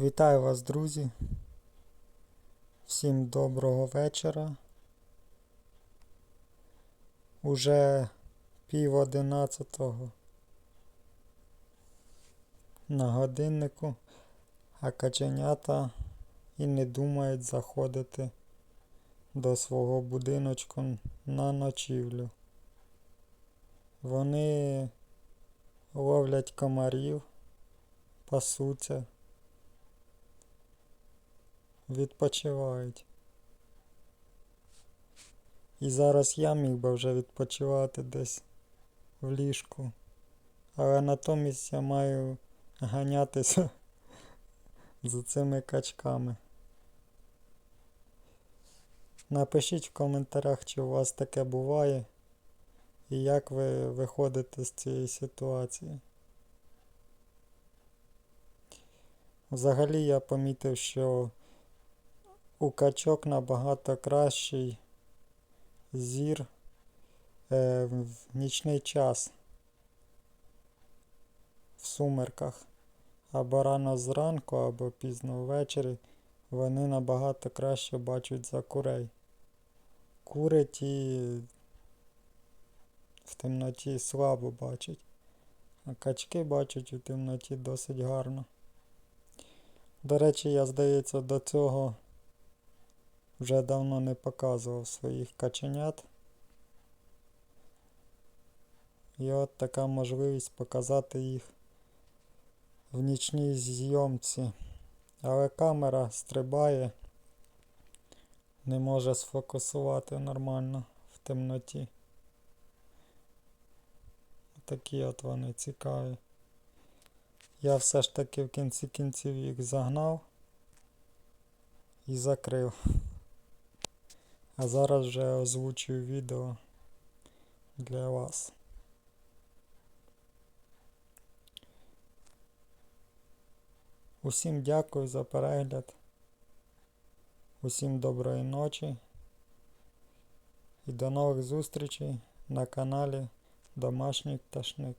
Вітаю вас, друзі. Всім доброго вечора. Уже пів одинадцятого на годиннику, а каченята і не думають заходити до свого будиночку на ночівлю. Вони ловлять комарів, пасуться, відпочивають. І зараз я міг би вже відпочивати десь в ліжку. Але натомість я маю ганятися за цими качками. Напишіть в коментарях, чи у вас таке буває і як ви виходите з цієї ситуації. Взагалі я помітив, що у качок набагато кращий зір е, в нічний час в сумерках. Або рано зранку, або пізно ввечері вони набагато краще бачать за курей. Кури ті в темноті слабо бачать, а качки бачать у темноті досить гарно. До речі, я, здається, до цього вже давно не показував своїх каченят. І от така можливість показати їх в нічній зйомці. Але камера стрибає, не може сфокусувати нормально в темноті. Такі от вони цікаві. Я все ж таки в кінці кінців їх загнав і закрив. А зараз вже озвучую відео для вас. Усім дякую за перегляд. Усім доброї ночі. І до нових зустрічей на каналі Домашній Пташник.